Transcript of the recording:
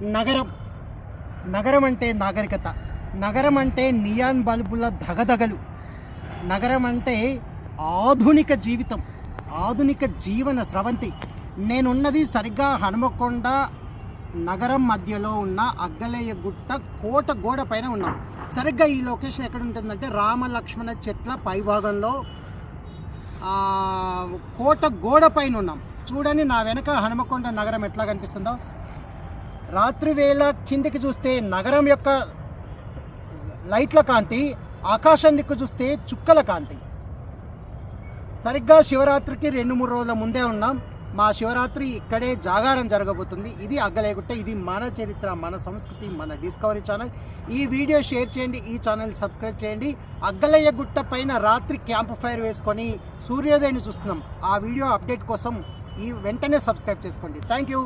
నగరం. నగరం అంటే నాగరికత. నగరం అంటే నియాన్ బల్బుల దగదగలు నగరం అంటే ఆధునిక జీవితం. ఆధునిక జీవన స్రవంతి. నేనున్నది సరిగ్గా హనుమకొండ నగరం మధ్యలో ఉన్న అగ్గలయ్య గుట్ట కోట గోడ పైన ఉన్నాం. సరిగ్గా ఈ లొకేషన్ ఎక్కడ ఉంటుందంటే రామలక్ష్మణ చెట్ల పైభాగంలో కోట గోడ పైన ఉన్నాం. చూడండి నా వెనక హనుమకొండ నగరం ఎట్లా కనిపిస్తుందో. రాత్రి వేళ కిందికి చూస్తే నగరం యొక్క లైట్ల కాంతి ఆకాశం దిక్కు చూస్తే చుక్కల కాంతి. సరిగ్గా శివరాత్రికి రెండు మూడు రోజుల ముందే ఉన్నాం. మా శివరాత్రి ఇక్కడే జాగారం జరగబోతుంది. ఇది అగ్గలేకుంటే ఇది మన చరిత్ర మన సంస్కృతి మన డిస్కవరీ ఛానల్. ఈ వీడియో షేర్ చేయండి ఈ ఛానల్ సబ్స్క్రైబ్ చేయండి. అగ్గలయ్య గుట్ట పైన రాత్రి క్యాంప్ ఫైర్ వేసుకొని సూర్యోదయాన్ని చూస్తున్నాం. ఆ వీడియో అప్డేట్ కోసం ఈ వెంటనే సబ్స్క్రైబ్ చేసుకోండి. Thank you.